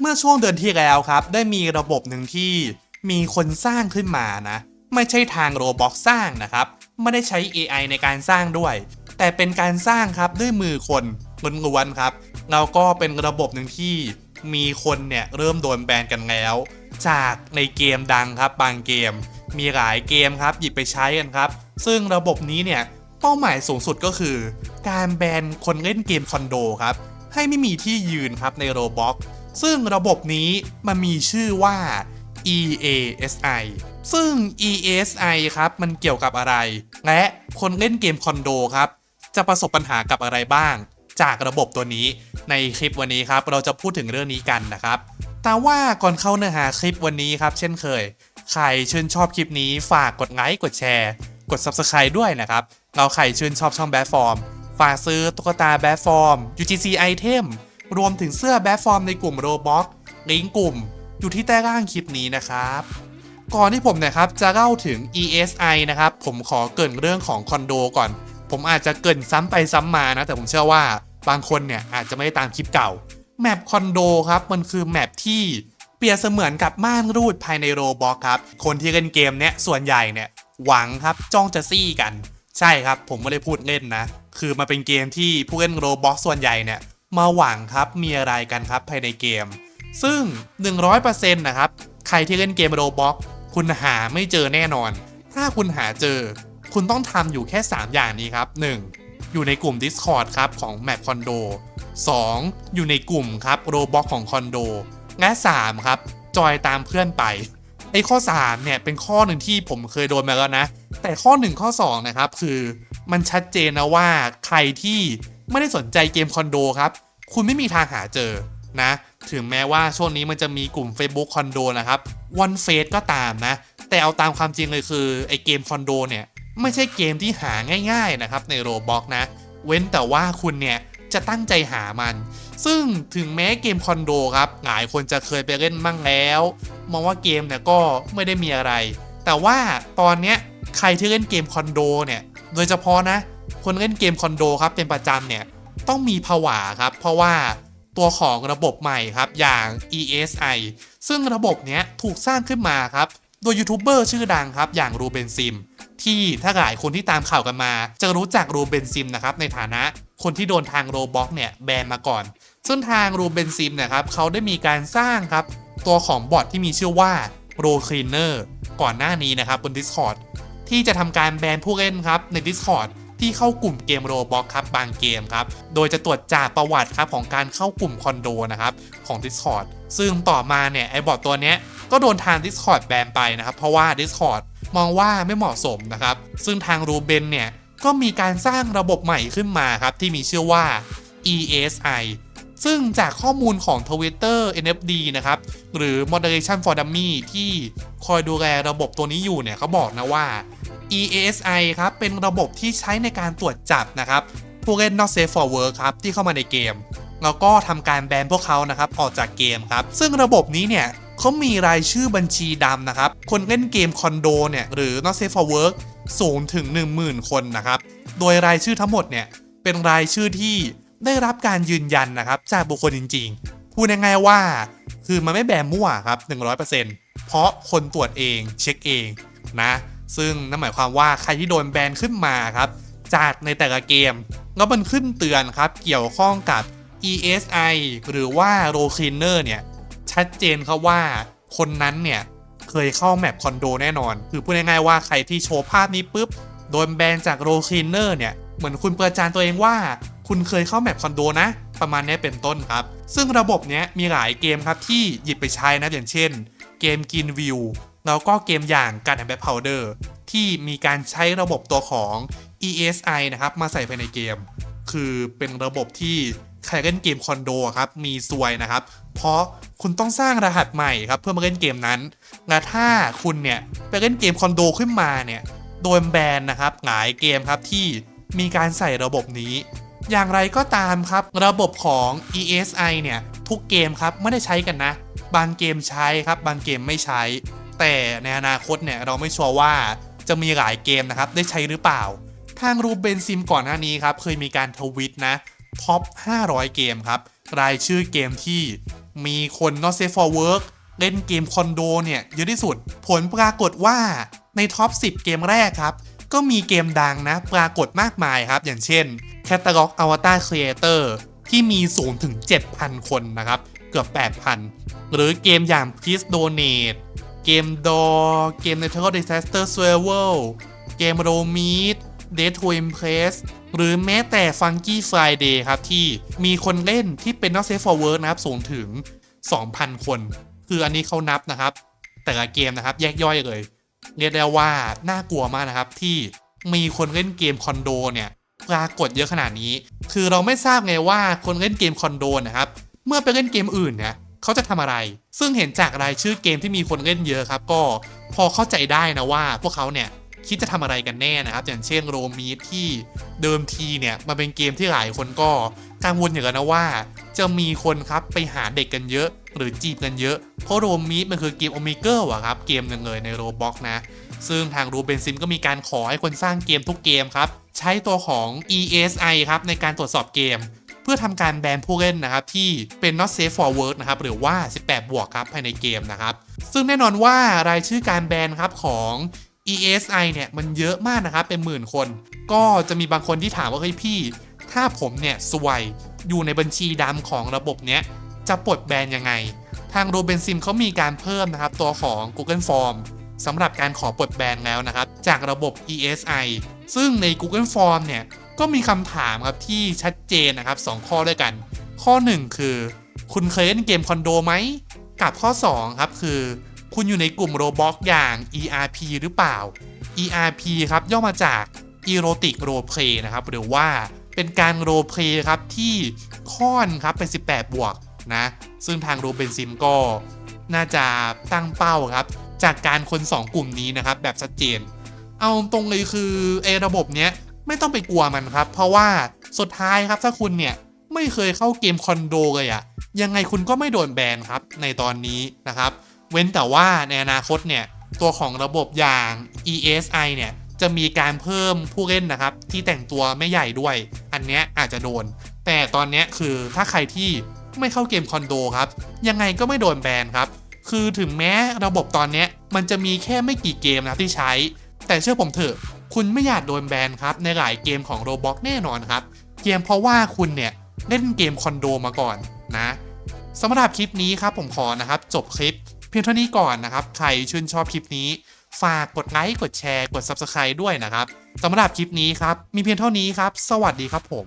เมื่อช่วงเดือนที่แล้วครับ ได้มีระบบหนึ่งที่มีคนสร้างขึ้นมานะ ไม่ใช่ทางโรบ็อกสร้างนะครับ ไม่ได้ใช้ AI ในการสร้างด้วย แต่เป็นการสร้างครับด้วยมือคนล้วนๆครับแล้วก็เป็นระบบหนึ่งที่มีคนเนี่ยเริ่มโดนแบนกันแล้ว จากในเกมดังครับบางเกม มีหลายเกมครับหยิบไปใช้กันครับ ซึ่งระบบนี้เนี่ยเป้าหมายสูงสุดก็คือ การแบนคนเล่นเกมคอนโดครับให้ไม่มีที่ยืนครับในโรบ็อก ซึ่งระบบนี้มันมีชื่อว่า EASI ซึ่ง EASI ครับมันเกี่ยวกับอะไร และคนเล่นเกมคอนโดครับ จะประสบปัญหากับอะไรบ้าง จากระบบตัวนี้ในคลิปวันนี้ครับ เราจะพูดถึงเรื่องนี้กันนะครับ แต่ว่าก่อนเข้าเนื้อหาคลิปวันนี้ครับ เช่นเคย ใครชื่นชอบคลิปนี้ฝากกดไลค์กดแชร์ กด Subscribe ด้วยนะครับเราใครชื่นชอบช่องแบทฟอร์มฝากซื้อตุ๊กตาแบทฟอร์ม UGC Item รวมถึงเสื้อแบทฟอร์มในกลุ่ม Roblox ลิงก์กลุ่ม อยู่ที่ใต้ล่างคลิปนี้นะครับ ก่อนที่ผมนะครับจะเล่าถึง ESI นะครับ ผมขอเกรินเรื่องของคอนโดก่อน ผมอาจจะเกรินซ้ำไปซ้ำมานะ แต่ผมเชื่อว่าบางคนเนี่ยอาจจะไม่ได้ตามคลิปเก่า แมปคอนโดครับ มันคือแมปที่เปรียบเสมือนกับม่านรูดภายในโรบอทครับ คนที่เล่นเกมเนี้ยส่วนใหญ่เนี่ยหวังครับจ้องจะซี่กัน ใช่ครับผมไม่ได้พูดเล่นนะ คือมันเป็นเกมที่ผู้เล่นโรบอทส่วนใหญ่เนี่ย มาหวังครับมีอะไรกันครับภายในเกม ซึ่ง 100%นะครับ ใครที่เล่นเกมโรบ็อกคุณหาไม่เจอแน่นอน ถ้าคุณหาเจอ คุณต้องทำอยู่แค่ 3 อย่างนี้ครับ 1. อยู่ในกลุ่ม Discord ครับของแมปคอนโด 2. อยู่ในกลุ่มครับโรบ็อกของคอนโด และ 3 ครับ จอยตามเพื่อนไปไอ้ข้อ 3 เนี่ย เป็นข้อหนึ่งที่ผมเคยโดนมาแล้วนะ แต่ข้อ 1 ข้อ 2 นะครับ คือมันชัดเจนนะว่าใครที่ ไม่ได้สนใจเกมคอนโดครับ คุณไม่มีทางหาเจอนะ ถึงแม้ว่าช่วงนี้มันจะมีกลุ่ม Facebook คอนโดนะครับวันเฟสก็ตามนะ แต่เอาตามความจริงเลยคือไอเกมคอนโดเนี่ยไม่ใช่เกมที่หาง่าย ๆนะครับในโรบ็อกนะ เว้นแต่ว่าคุณเนี่ยจะตั้งใจหามัน ซึ่งถึงแม้เกมคอนโดครับหลายคนจะเคยไปเล่นมั่งแล้ว มองว่าเกมเนี่ยก็ไม่ได้มีอะไร แต่ว่าตอนเนี้ยใครที่เล่นเกมคอนโดเนี่ย โดยเฉพาะนะ คนเล่นเกมคอนโดครับเป็นประจำเนี่ยต้องมีผวาครับเพราะว่าตัวของระบบใหม่ครับอย่าง ESI ซึ่งระบบเนี้ยถูกสร้างขึ้นมาครับโดยยูทูบเบอร์ชื่อดังครับอย่างรูเบนซิม ที่ถ้าหลายคนที่ตามข่าวกันมา จะรู้จักรูเบนซิมนะครับในฐานะคนที่โดนทางโรบ็อกเนี่ยแบนมาก่อน ซึ่งทางรูเบนซิมเนี่ยครับเขาได้มีการสร้างครับตัวของบอทที่มีชื่อว่าโรคลีเนอร์ก่อนหน้านี้นะครับบน Discord ที่จะทำการแบนผู้เล่นครับใน Discord ที่เข้ากลุ่มเกมโรบ็อกครับบางเกมครับ โดยจะตรวจจับประวัติครับของการเข้ากลุ่มคอนโดนะครับของ Discord ซึ่งต่อมาเนี่ยไอบอทตัวเนี้ยก็โดนทาง Discord แบนไปนะครับ เพราะว่า Discord มองว่าไม่เหมาะสมนะครับ ซึ่งทางรูเบนเนี่ยก็มีการสร้างระบบใหม่ขึ้นมาครับที่มีชื่อว่า ESI ซึ่งจากข้อมูลของ Twitter NFD นะครับ หรือ Moderation for Dummy ที่คอยดูแลระบบตัวนี้อยู่เนี่ยเขาบอกนะว่า EASI ครับ เป็นระบบที่ใช้ในการตรวจจับนะครับผู้เล่น not safe for work ครับ ที่เข้ามาในเกม แล้วก็ทำการแบนพวกเขานะครับ ออกจากเกมครับ ซึ่งระบบนี้เนี่ยเขามีรายชื่อบัญชีดำนะครับ คนเล่นเกมคอนโดเนี่ย หรือ not safe for work สูงถึง 10,000 คนนะครับ โดยรายชื่อทั้งหมดเนี่ย เป็นรายชื่อที่ได้รับการยืนยันนะครับ จากบุคคลจริง ๆ พูดง่ายๆว่า คือมันไม่แบนมั่วครับ 100%เพราะคนตรวจเองเช็คเองนะ ซึ่งนั่นหมายความว่าใครที่โดนแบนขึ้นมาครับจากในแต่ละเกมแล้วมันขึ้นเตือนครับเกี่ยวข้องกับ ESI หรือว่า r o c l e a n e r เนี่ยชัดเจนครับว่าคนนั้นเนี่ยเคยเข้าแมปคอนโดแน่นอน คือพูดง่ายๆว่าใครที่โชว์ภาพนี้ปุ๊บโดนแบนจากโรคลีเนอร์เนี่ยเหมือนคุณประจานตัวเองว่า คุณเคยเข้าแมปคอนโดนะ ประมาณนี้เป็นต้นครับ ซึ่งระบบเนี้ยมีหลายเกมครับที่หยิบไปใช้นะอย่างเช่น เกมกินวิว แล้วก็เกมอย่างการแอนแบทพาวเดอร์ที่มีการใช้ระบบตัวของ ESI นะครับมาใส่ภายในเกม คือเป็นระบบที่ใครเล่นเกมคอนโดครับมีซวยนะครับ เพราะคุณต้องสร้างรหัสใหม่ครับเพื่อมาเล่นเกมนั้น และถ้าคุณเนี่ยไปเล่นเกมคอนโดขึ้นมาเนี่ยโดนแบนนะครับหลายเกมครับที่มีการใส่ระบบนี้ อย่างไรก็ตามครับระบบของ ESI เนี่ยทุกเกมครับไม่ได้ใช้กันนะ บางเกมใช้ครับบางเกมไม่ใช้ แต่ในอนาคตเนี่ยเราไม่ชัวร์ว่าจะมีหลายเกมนะครับ ได้ใช้หรือเปล่า ทางรูเบนซิมก่อนหน้านี้ครับ เคยมีการทวิตนะท็อป 500 เกมครับ รายชื่อเกมที่มีคน not safe for work เล่นเกมคอนโดเนี่ยเยอะที่สุด ผลปรากฏว่าในท็อป 10 เกมแรกครับ ก็มีเกมดังนะ ปรากฏมากมายครับ อย่างเช่น Catalog Avatar Creator ที่มีสูงถึง 7,000 คนนะครับ เกือบ 8,000 หรือเกมอย่าง Please Donate เกม Door เกม Natural Disaster Survival เกม r o m e a t Dead to Impress หรือแม้แต่ Funky Friday ครับ ที่มีคนเล่นที่เป็น Not Safe for Work นะครับ สูงถึง 2,000 คน คืออันนี้เขานับนะครับ แต่ละเกมนะครับ แยกย่อยเลย เรียกได้ว่า น่ากลัวมากนะครับ ที่มีคนเล่นเกมคอนโดเนี่ยปรากฏเยอะขนาดนี้ คือเราไม่ทราบไงว่าคนเล่นเกมคอนโดนะครับ เมื่อไปเล่นเกมอื่นเนี่ย เขาจะทำอะไร ซึ่งเห็นจากรายชื่อเกมที่มีคนเล่นเยอะครับ ก็พอเข้าใจได้นะว่าพวกเขาเนี่ยคิดจะทำอะไรกันแน่นะครับ อย่างเช่นโรมีที่เดิมทีเนี่ยมันเป็นเกมที่หลายคนก็กังวลอย่างกันนะว่า จะมีคนครับไปหาเด็กกันเยอะ หรือจีบกันเยอะ เพราะโรมีมันคือเกมโอเมเกอร์อะครับ เกมหนึ่งเลยในโรบ็อกนะ ซึ่งทางรูเบนซิมก็มีการขอให้คนสร้างเกมทุกเกมครับ ใช้ตัวของ ESI ครับในการตรวจสอบเกม เพื่อทำการแบนผู้เล่นนะครับที่เป็น not safe for work นะครับหรือว่า 18 บวกครับภายในเกมนะครับซึ่งแน่นอนว่ารายชื่อการแบนครับของ ESI เนี่ยมันเยอะมากนะครับเป็นหมื่นคน ก็จะมีบางคนที่ถามว่าเฮ้ยพี่ ถ้าผมเนี่ยสวยอยู่ในบัญชีดำของระบบเนี้ยจะปลดแบนยังไง ทางโรเบนซิมเขามีการเพิ่มนะครับตัวของ Google Form สำหรับการขอปลดแบนแล้วนะครับ จากระบบ ESI ซึ่งใน Google Form เนี่ย ก็มีคำถามครับที่ชัดเจนนะครับ 2 ข้อด้วยกัน ข้อ 1 คือ คุณเคยเล่นเกมคอนโดไหม กับข้อ 2 ครับคือ คุณอยู่ในกลุ่มโรบ็อกอย่าง ERP หรือเปล่า ERP ครับย่อมาจาก Erotic Role Play นะครับหรือว่าเป็นการโรเพลย์ครับที่ค่อนครับเป็น 18 บวกนะ ซึ่งทางโรเบนซิมก็น่าจะตั้งเป้าครับ จากการคน 2 กลุ่มนี้นะครับ แบบชัดเจน เอาตรงเลยคือไอ้ระบบเนี้ย ไม่ต้องไปกลัวมันครับ เพราะว่าสุดท้ายครับถ้าคุณเนี่ยไม่เคยเข้าเกมคอนโดเลยอะยังไงคุณก็ไม่โดนแบนครับในตอนนี้นะครับ เว้นแต่ว่าในอนาคตเนี่ยตัวของระบบอย่าง ESI เนี่ยจะมีการเพิ่มผู้เล่นนะครับ ที่แต่งตัวไม่ใหญ่ด้วย อันเนี้ยอาจจะโดน แต่ตอนเนี้ยคือถ้าใครที่ไม่เข้าเกมคอนโดครับ ยังไงก็ไม่โดนแบนครับ คือถึงแม้ระบบตอนเนี้ยมันจะมีแค่ไม่กี่เกมนะที่ใช้ แต่เชื่อผมเถอะ คุณไม่อยากโดนแบนครับในหลายเกมของ Roblox แน่นอนครับ เกมเพราะว่าคุณเนี่ยเล่นเกมคอนโดมาก่อนนะสำหรับคลิปนี้ครับผมขอนะครับ จบคลิปเพียงเท่านี้ก่อนนะครับ ใครชื่นชอบคลิปนี้ ฝากกดไลค์กดแชร์กด Subscribe ด้วยนะครับสำหรับคลิปนี้ครับ มีเพียงเท่านี้ครับ สวัสดีครับผม